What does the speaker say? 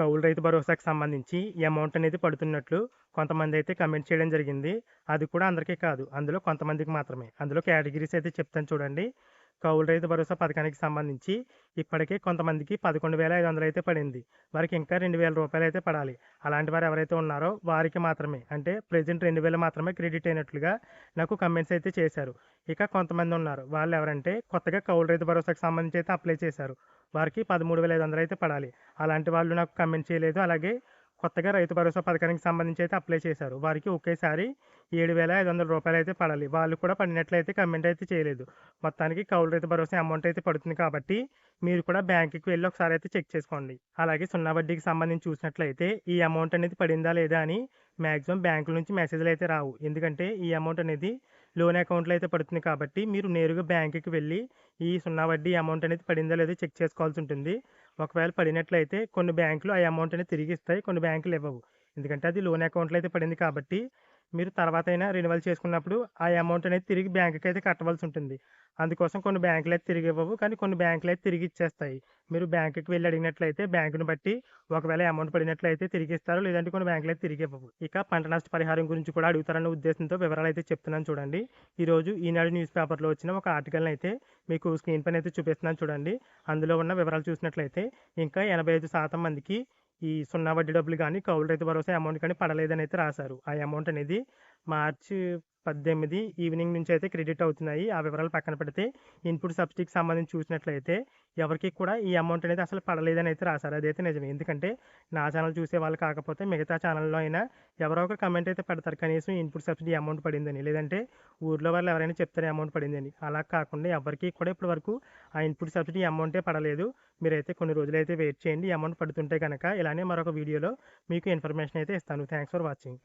కౌలు రైతు భరోసాకి సంబంధించి ఈ అమౌంట్ అనేది పడుతున్నట్లు కొంతమంది అయితే కమెంట్ చేయడం జరిగింది. అది కూడా అందరికీ కాదు. అందులో కొంతమందికి మాత్రమే. అందులో కేటగిరీస్ అయితే చెప్తాను చూడండి. కౌలు రైతు భరోసా పథకానికి సంబంధించి ఇప్పటికే కొంతమందికి పదకొండు వేల ఐదు వందలు అయితే పడింది. వారికి ఇంకా రెండు వేల రూపాయలు అయితే పడాలి. అలాంటి వారు ఎవరైతే ఉన్నారో వారికి మాత్రమే అంటే ప్రజెంట్ రెండు వేలు మాత్రమే క్రెడిట్ అయినట్లుగా నాకు కమెంట్స్ అయితే చేశారు. ఇక కొంతమంది ఉన్నారు. వాళ్ళు ఎవరంటే కొత్తగా కౌలు రైతు భరోసాకు సంబంధించి అయితే అప్లై చేశారు. వారికి పదమూడు వేల ఐదు వందలు అయితే పడాలి. అలాంటి వాళ్ళు నాకు కమెంట్ చేయలేదు. అలాగే కొత్తగా రైతు భరోసా పథకానికి సంబంధించి అయితే అప్లై చేశారు. వారికి ఒకేసారి ఏడు వేల ఐదు వందల రూపాయలు అయితే పడాలి. వాళ్ళు కూడా పడినట్లయితే కమెంట్ అయితే చేయలేదు. మొత్తానికి కౌలు రైతు భరోసా అమౌంట్ అయితే పడుతుంది కాబట్టి మీరు కూడా బ్యాంకుకి వెళ్ళి ఒకసారి అయితే చెక్ చేసుకోండి. అలాగే సున్నా వడ్డీకి సంబంధించి చూసినట్లయితే ఈ అమౌంట్ అనేది పడిందా లేదా అని మ్యాక్సిమం బ్యాంకుల నుంచి మెసేజ్లు అయితే రావు. ఎందుకంటే ఈ అమౌంట్ అనేది లోన్ అకౌంట్లో అయితే పడుతుంది కాబట్టి మీరు నేరుగా బ్యాంకుకి వెళ్ళి ఈ సున్నా వడ్డీ అమౌంట్ అనేది పడిందా లేదో చెక్ చేసుకోవాల్సి ఉంటుంది. ఒకవేళ పడినట్లయితే కొన్ని బ్యాంకులు ఆ అమౌంట్ అనేది తిరిగి ఇస్తాయి కొన్ని బ్యాంకులు ఇవ్వవు. ఎందుకంటే అది లోన్ అకౌంట్లో అయితే పడింది కాబట్టి మీరు తర్వాత అయినా రెన్యువల్ చేసుకున్నప్పుడు ఆ అమౌంట్ అనేది తిరిగి బ్యాంకుకి అయితే కట్టవలసి ఉంటుంది అందుకోసం కొన్ని బ్యాంకులు అయితే తిరిగి ఇవ్వవు కానీ కొన్ని బ్యాంకులు అయితే తిరిగి ఇచ్చేస్తాయి. మీరు బ్యాంకుకి వెళ్ళి అడిగినట్లయితే బ్యాంకుని బట్టి ఒకవేళ అమౌంట్ పడినట్లయితే తిరిగి ఇస్తారు లేదంటే కొన్ని బ్యాంకులు అయితే తిరిగి ఇవ్వవు. ఇక పంట నష్ట పరిహారం గురించి కూడా అడుగుతారన్న ఉద్దేశంతో వివరాలు అయితే చెప్తున్నాను చూడండి. ఈరోజు ఈనాడు న్యూస్ పేపర్లో వచ్చిన ఒక ఆర్టికల్ని అయితే మీకు స్క్రీన్ పైన అయితే చూపిస్తున్నాను చూడండి. అందులో ఉన్న వివరాలు చూసినట్లయితే ఇంకా ఎనభై ఐదు శాతం మందికి ఈ సున్నా వడ్డీ డబ్బులు కానీ కౌలు రైతు భరోసా అమౌంట్ కానీ పడలేదని అయితే రాశారు. ఆ అమౌంట్ అనేది మార్చి పద్దెనిమిది ఈవినింగ్ నుంచి అయితే క్రెడిట్ అవుతున్నాయి. ఆ వివరాలు పక్కన పెడితే ఇన్పుట్ సబ్సిడీకి సంబంధించి చూసినట్లయితే ఎవరికి కూడా ఈ అమౌంట్ అనేది అసలు పడలేదని అయితే రాశారు. అదైతే నిజమే. ఎందుకంటే నా ఛానల్ చూసే వాళ్ళు కాకపోతే మిగతా ఛానల్లో అయినా ఎవరో ఒకరు కమెంట్ అయితే పెడతారు. కనీసం ఇన్పుట్ సబ్సిడీ అమౌంట్ పడిందని. లేదంటే ఊర్లో వాళ్ళు ఎవరైనా చెప్తారు అమౌంట్ పడిందని. అలా కాకుండా ఎవరికి కూడా ఇప్పటి వరకు ఆ ఇన్పుట్ సబ్సిడీ అమౌంటే పడలేదు. మీరైతే కొన్ని రోజులైతే వెయిట్ చేయండి. అమౌంట్ పడుతుంటే కనుక ఇలానే మరొక వీడియోలో మీకు ఇన్ఫర్మేషన్ అయితే ఇస్తాను. Thanks for watching.